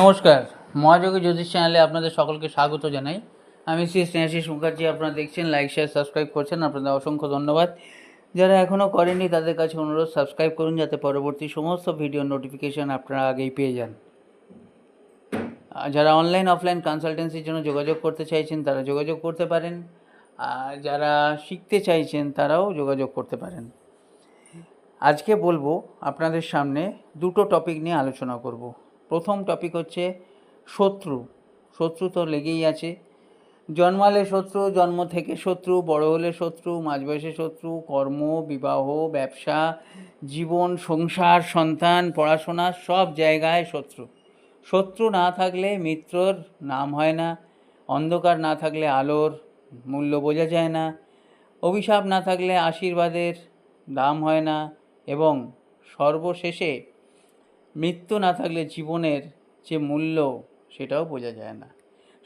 নমস্কার, মহাযোগী জ্যোতিষ চ্যানেলে আপনাদের সকলকে স্বাগত জানাই। আমি শ্রী স্নেহাশিস মুখার্জি, আপনারা দেখছেন লাইক শেয়ার সাবস্ক্রাইব করছেন, আপনাদের অসংখ্য ধন্যবাদ। যারা এখনও করেননি, তাদের কাছে অনুরোধ সাবস্ক্রাইব করুন যাতে পরবর্তী সমস্ত ভিডিও নোটিফিকেশান আপনারা আগেই পেয়ে যান। যারা অনলাইন অফলাইন কনসালটেন্সির জন্য যোগাযোগ করতে চাইছেন, তারা যোগাযোগ করতে পারেন। আর যারা শিখতে চাইছেন, তারাও যোগাযোগ করতে পারেন। আজকে বলব, আপনাদের সামনে দুটো টপিক নিয়ে আলোচনা করব। প্রথম টপিক হচ্ছে শত্রু। শত্রু তো লেগেই আছে। জন্মালে শত্রু, জন্ম থেকে শত্রু, বড় হলে শত্রু, মাঝ বয়সে শত্রু, কর্ম, বিবাহ, ব্যবসা, জীবন, সংসার, সন্তান, পড়াশোনা, সব জায়গায় শত্রু। শত্রু না থাকলে মিত্রর নাম হয় না, অন্ধকার না থাকলে আলোর মূল্য বোঝা যায় না, অভিশাপ না থাকলে আশীর্বাদের দাম হয় না, এবং সর্বশেষে মৃত্যু না থাকলে জীবনের যে মূল্য সেটাও বোঝা যায় না।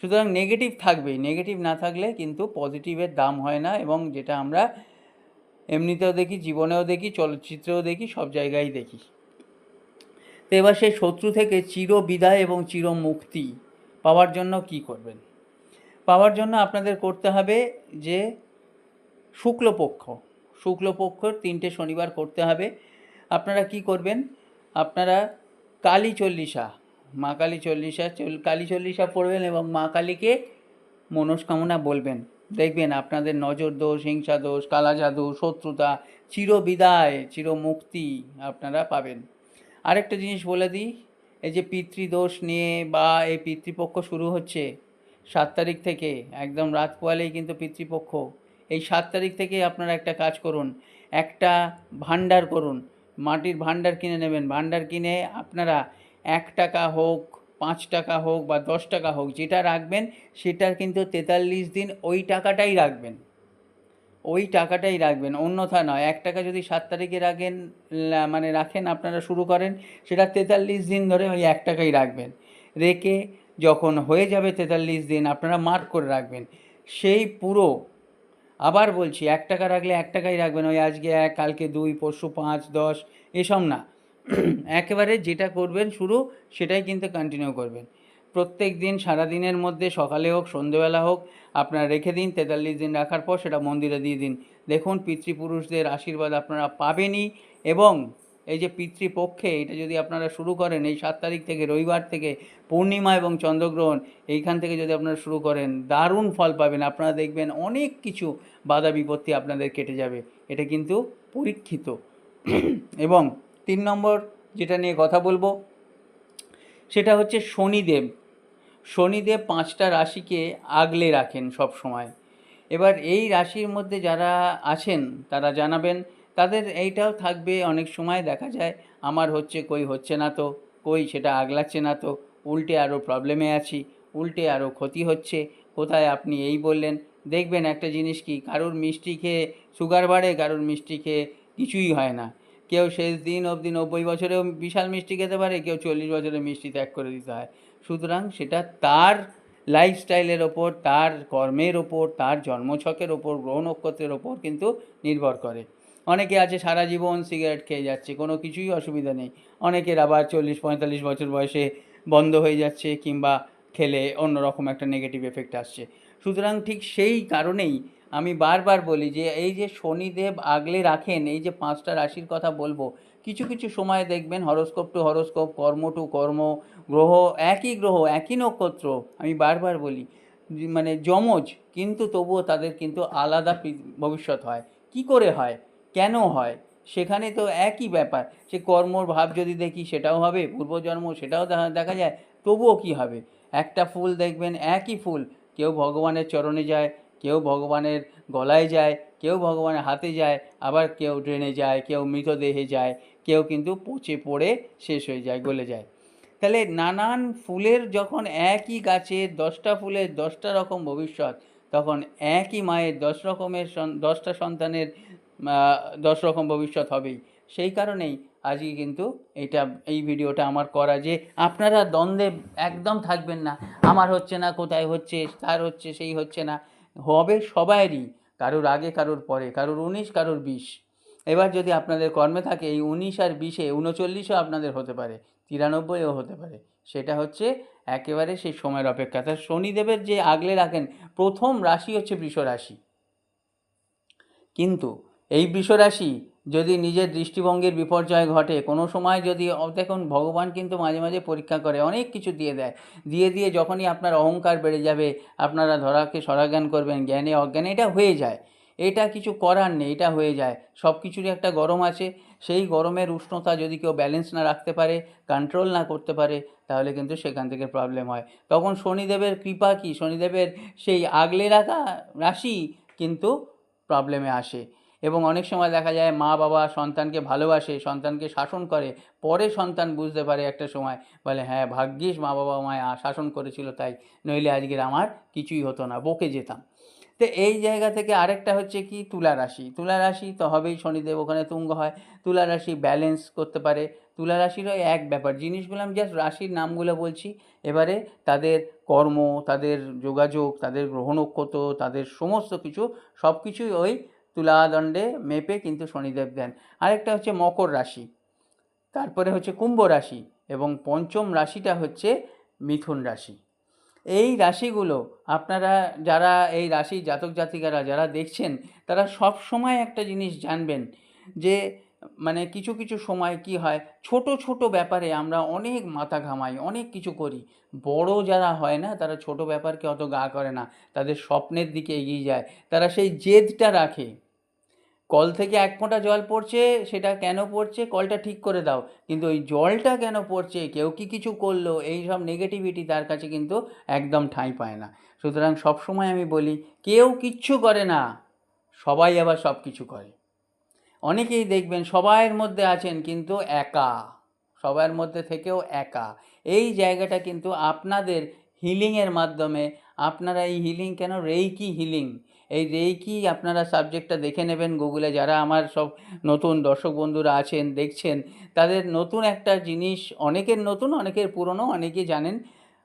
সুতরাং নেগেটিভ থাকবেই। নেগেটিভ না থাকলে কিন্তু পজিটিভের দাম হয় না এবং যেটা আমরা এমনিতেও দেখি, জীবনেও দেখি, চলচ্চিত্রেও দেখি, সব জায়গায় দেখি। তো এবার সেই শত্রু থেকে চির বিদায় এবং চির মুক্তি পাওয়ার জন্য কি করবেন? পাওয়ার জন্য আপনাদের করতে হবে যে শুক্লপক্ষ। শুক্লপক্ষর তিনটে শনিবার করতে হবে। আপনারা কি করবেন? আপনারা কালী চল্লিশা। মা কালী চল্লিশা, চল- কালী চল্লিশা পড়বেন এবং মা কালীকে মনস্কামনা বলবেন। দেখবেন আপনাদের নজর দোষ, হিংসা দোষ কালা জাদু শত্রুতা, চিরবিদায়, চিরমুক্তি আপনারা পাবেন। আরেকটা জিনিস বলে দিই, এই যে পিতৃদোষ নিয়ে বা এই পিতৃপক্ষ শুরু হচ্ছে সাত তারিখ থেকে, একদম রাত পোয়ালেই কিন্তু পিতৃপক্ষ। এই সাত তারিখ থেকে আপনারা একটা কাজ করুন, একটা ভান্ডার করুন মাটির ভান্ডার কিনে নেবেন। ভান্ডার কিনে আপনারা এক টাকা হোক, পাঁচ টাকা হোক বা দশ টাকা হোক, যেটা রাখবেন সেটা কিন্তু তেতাল্লিশ দিন ওই টাকাটাই রাখবেন। ওই টাকাটাই রাখবেন, অন্যথা নয়। এক টাকা যদি সাত তারিখে রাখেন মানে রাখেন, আপনারা শুরু করেন, সেটা তেতাল্লিশ দিন ধরে ওই এক টাকাই রাখবেন। রেখে যখন হয়ে যাবে তেতাল্লিশ দিন, আপনারা মার্ক করে রাখবেন। সেই পুরো আবার বলছি, এক টাকা রাখলে এক টাকাই রাখবেন, ওই আজকে এক, কালকে দুই, পরশু পাঁচ, দশ, এসব না। একেবারে যেটা করবেন শুরু, সেটাই কিন্তু কন্টিনিউ করবেন। প্রত্যেক দিন সারাদিনের মধ্যে, সকালে হোক, সন্ধেবেলা হোক, আপনারা রেখে দিন, তেতাল্লিশ দিন রাখার পর সেটা মন্দিরে দিয়ে দিন। দেখুন, পিতৃপুরুষদের আশীর্বাদ আপনারা পাবেনই এবং এই যে পিতৃপক্ষে এটা যদি আপনারা শুরু করেন, এই সাত তারিখ থেকে রবিবার থেকে পূর্ণিমা এবং চন্দ্রগ্রহণ, এইখান থেকে যদি আপনারা শুরু করেন, দারুণ ফল পাবেন। আপনারা দেখবেন অনেক কিছু বাধা বিপত্তি আপনাদের কেটে যাবে। এটা কিন্তু পরীক্ষিত। এবং তিন নম্বর যেটা নিয়ে কথা বলব, সেটা হচ্ছে শনিদেব। শনিদেব পাঁচটা রাশিকে আগলে রাখেন সব সময় এবার এই রাশির মধ্যে যারা আছেন, তারা জানাবেন তাদের এইটাও থাকবে, অনেক সময় দেখা যায়, আমার হচ্ছে, কই হচ্ছে না তো, কই সেটা আগলাচ্ছে না তো, উল্টে আরও প্রবলেমে আছি, উল্টে আরও ক্ষতি হচ্ছে, কোথায় আপনি এই বললেন, দেখবেন একটা জিনিস কি, কারোর মিষ্টি খেয়ে সুগার বাড়ে, কারোর মিষ্টি খেয়ে কিছুই হয় না। কেউ শেষ দিন অবধি নব্বই বছরেও বিশাল মিষ্টি খেতে পারে, কেউ চল্লিশ বছরে মিষ্টি ত্যাগ করে দিতে হয়। সুতরাং সেটা তার লাইফস্টাইলের ওপর, তার কর্মের ওপর, তার জন্মছকের ওপর, গ্রহ নক্ষত্রের ওপর কিন্তু নির্ভর করে। অনেকে আছে সারা জীবন সিগারেট খেয়ে যাচ্ছে, কোনো কিছুই অসুবিধা নেই। অনেকের আবার চল্লিশ, পঁয়তাল্লিশ বছর বয়সে বন্ধ হয়ে যাচ্ছে কিংবা খেলে অন্যরকম একটা নেগেটিভ এফেক্ট আসছে। সুতরাং ঠিক সেই কারণেই আমি বারবার বলি যে, এই যে শনিদেব আগলে রাখেন, এই যে পাঁচটা রাশির কথা বলব, কিছু কিছু সময় দেখবেন হরস্কোপ টু হরস্কোপ, কর্ম টু কর্ম, গ্রহ একই গ্রহ, একই নক্ষত্র, আমি বারবার বলি মানে যমজ, কিন্তু তবুও তাদের কিন্তু আলাদা ভবিষ্যৎ হয়। কি করে হয়? কেন হয়? সেখানে তো একই ব্যাপার। সে কর্মর ভাব যদি দেখি সেটাও হবে, পূর্বজন্ম সেটাও দেখা যায়, তবুও কি হবে? একটা ফুল দেখবেন, একই ফুল। কেউ ভগবানের চরণে যায়, কেউ ভগবানের গলায় যায়, কেউ ভগবানের হাতে যায়, আবার কেউ ড্রেনে যায়, কেউ মৃতদেহে যায়, কেউ কিন্তু পচে পড়ে শেষ হয়ে যায়, গলে যায়। তাহলে নানান ফুলের যখন একই গাছের দশটা ফুলের দশটা রকম ভবিষ্যৎ, তখন একই মায়ের দশ রকমের দশটা সন্তানের দশ রকম ভবিষ্যৎ হবেই। সেই কারণেই আজকে কিন্তু এটা এই ভিডিওটা আমার করা যে আপনারা দ্বন্দ্বে একদম থাকবেন না। আমার হচ্ছে না, কোথায় হচ্ছে তার হচ্ছে, সেই হচ্ছে না। হবে সবাইরই, কারোর আগে, কারোর পরে, কারোর উনিশ, কারোর বিশ। এবার যদি আপনাদের কর্মে থাকে, এই উনিশ আর বিশে উনচল্লিশও আপনাদের হতে পারে, তিরানব্বইও হতে পারে। সেটা হচ্ছে একেবারে সেই সময়ের অপেক্ষা। তা শনিদেবের যে আগলে রাখেন, প্রথম রাশি হচ্ছে বৃষ রাশি কিন্তু এই বৃষরাশি যদি নিজের দৃষ্টিভঙ্গির বিপর্যয় ঘটে, কোনো সময় যদি দেখুন, ভগবান কিন্তু মাঝে মাঝে পরীক্ষা করে, অনেক কিছু দিয়ে দেয়। দিয়ে দিয়ে যখনই আপনার অহংকার বেড়ে যাবে, আপনারা ধরাকে সরাজ্ঞান করবেন, জ্ঞানে অজ্ঞানে, এটা হয়ে যায়। এটা কিছু করার নেই, এটা হয়ে যায়। সব কিছুরই একটা গরম আছে। সেই গরমের উষ্ণতা যদি কেউ ব্যালেন্স না রাখতে পারে কন্ট্রোল না করতে পারে, তাহলে কিন্তু সেখান থেকে প্রবলেম হয়। তখন শনিদেবের কৃপা কি? শনিদেবের সেই আগলে রাখা রাশি কিন্তু প্রবলেমে আসে। এবং অনেক সময় দেখা যায় মা বাবা সন্তানকে ভালোবাসে, সন্তানকে শাসন করে, পরে সন্তান বুঝতে পারে একটা সময়, বলে হ্যাঁ ভাগ্যিস মা বাবা আমায় শাসন করেছিল তাই, নইলে আজকের আমার কিছুই হতো না, বকে যেতাম। তো এই জায়গা থেকে আরেকটা হচ্ছে কি, তুলা রাশি। তুলা রাশি তো হবেই শনিদেব, ওখানে তুঙ্গ হয়। তুলা রাশি ব্যালেন্স করতে পারে। তুলা রাশিরও এক ব্যাপার, জিনিসগুলো আমি জাস্ট রাশির নামগুলো বলছি। এবারে তাদের কর্ম, তাদের যোগাযোগ, তাদের গ্রহ নক্ষত্র, তাদের সমস্ত কিছু সব কিছুই ওই তুলাদণ্ডে মেপে কিন্তু শনিদেব দেন। আরেকটা হচ্ছে মকর রাশি, তারপরে হচ্ছে কুম্ভ রাশি এবং পঞ্চম রাশিটা হচ্ছে মিথুন রাশি। এই রাশিগুলো আপনারা যারা এই রাশি জাতক জাতিকারা যারা দেখছেন, তারা সব সময় একটা জিনিস জানবেন যে মানে কিছু কিছু সময় কি হয়, ছোট ছোট ব্যাপারে আমরা অনেক মাথা ঘামাই, অনেক কিছু করি। বড় যারা হয় না, তারা ছোট ব্যাপারকে অত গা করে না। তাদের স্বপ্নের দিকে এগিয়ে যায়। তারা সেই জেদটা রাখে। কল থেকে এক ফোঁটা জল পড়ছে, সেটা কেন পড়ছে? কলটা ঠিক করে দাও। কিন্তু ওই জলটা কেন পড়ছে? কেউ কি কিছু করল? এই সব নেগেটিভিটি তার কাছে কিন্তু একদম ঠাঁই পায় না। সুতরাং সবসময় আমি বলি, কেউ কিচ্ছু করে না। সবাই আবার সব কিছু করে। অনেকেই দেখবেন সবাইয়ের মধ্যে আছেন কিন্তু একা। সবার মধ্যে থেকেও একা। এই জায়গাটা কিন্তু আপনাদের হিলিংয়ের মাধ্যমে, আপনারা এই হিলিং কেন? রেইকি হিলিং এই রেইকি আপনারা সাবজেক্টটা দেখে নেবেন গুগলে যারা আমার সব নতুন দর্শক বন্ধুরা আছেন, দেখছেন, তাদের নতুন একটা জিনিস, অনেকের নতুন, অনেকের পুরনো অনেকে জানেন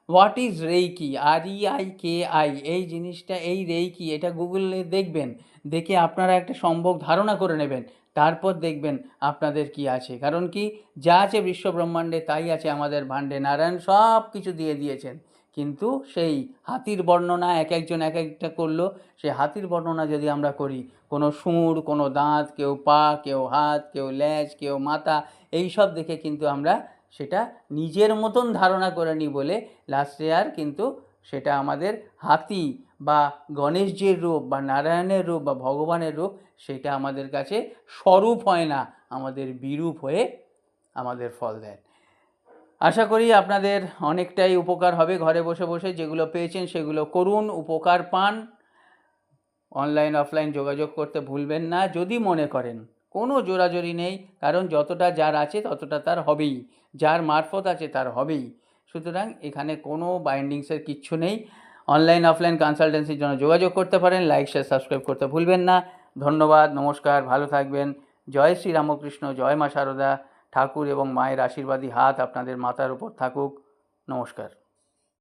what is reiki R E I K I এই জিনিসটা, এই রেইকি এটা গুগলে দেখবেন, দেখে আপনারা একটা সম্ভব ধারণা করে নেবেন, তারপর দেখবেন আপনাদের কি আছে। কারণ কি, যা আছে বিশ্বব্রহ্মাণ্ডে, তাই আছে আমাদের ভাণ্ডে। নারায়ণ সব কিছু দিয়ে দিয়েছেন। কিন্তু সেই হাতির বর্ণনা এক একজন এক একটা করল। সেই হাতির বর্ণনা যদি আমরা করি, কোনো সুর কোনো দাঁত, কেউ পা, কেউ হাত, কেউ ল্যাজ, কেউ মাথা, এই সব দেখে কিন্তু আমরা সেটা নিজের মতন ধারণা করে নিই বলে লাস্টে আর কিন্তু সেটা আমাদের হাতি বা গণেশজির রূপ বা নারায়ণের রূপ বা ভগবানের রূপ সেটা আমাদের কাছে স্বরূপ হয় না, আমাদের বিরূপ হয়ে আমাদের ফল দেয়। আশা করি আপনাদের অনেকটাই উপকার হবে ঘরে বসে বসে যেগুলো পেয়েছেন সেগুলো করুন, উপকার পান। অনলাইন, অফলাইন যোগাযোগ করতে ভুলবেন না। যদি মনে করেন কোনো জোরাজোরি নেই, কারণ যতটা যার আছে ততটা তার হবেই, যার মারফত আছে তার হবেই। সুতরাং এখানে কোনো বাইন্ডিংসের কিচ্ছু নেই। অনলাইন, অফলাইন কনসালটেন্সির জন্য যোগাযোগ করতে পারেন লাইক শেয়ার সাবস্ক্রাইব করতে ভুলবেন না। ধন্যবাদ, নমস্কার, ভালো থাকবেন। জয় শ্রী রামকৃষ্ণ, জয় মা শারদা ঠাকুর এবং মায়ের আশীর্বাদী হাত আপনাদের মাথার উপর থাকুক। নমস্কার।